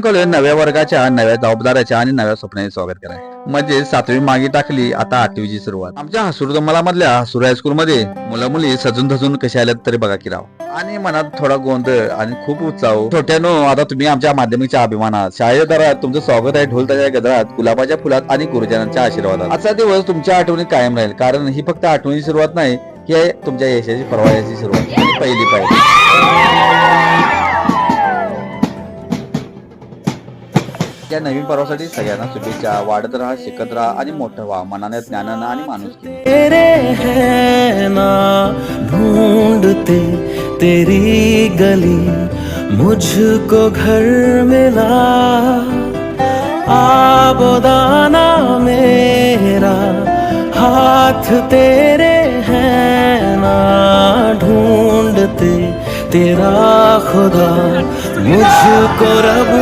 College नव्या वर्गाच्या नव्या जबाबदाऱ्याच्या आणि नव्या स्वप्नाचे स्वागत कराय म्हणजे सातवी मागे टाकली आता आठवीची सुरुवात. आमच्या हसूर मधल्या हसूर हायस्कूल मध्ये मुलं मुली सजून धजून कशा आल्यात तरी बघा की राव. आणि मनात थोडा गोंधळ आणि खूप उत्साह. छोट्यानो आता तुम्ही आमच्या माध्यमिकच्या अभिमानात शाळेत दरात तुमचं स्वागत आहे ढोल ताच्या गजरात गुलाबाच्या फुलात आणि गुरुजनांच्या आशीर्वादात. आजचा दिवस तुमच्या आठवणीत कायम राहील कारण ही फक्त आठवणीची सुरुवात नाही ही आहे तुमच्या यशाची परवायाची सुरुवात पहिली पाहिजे या नवीन पर्वासाठी सगळ्यांना शुभेच्छा. वाढत राहा शिकत राहा आणि मोठं व्हा. मनाने ज्ञानानं आणि माणूस तेरे ना ढूंढते तेरी गली मुझको घर मिला। आबोदाना मेरा हाथ तेरे हैं ना ढूंढते तेरा खुदा मुझको रब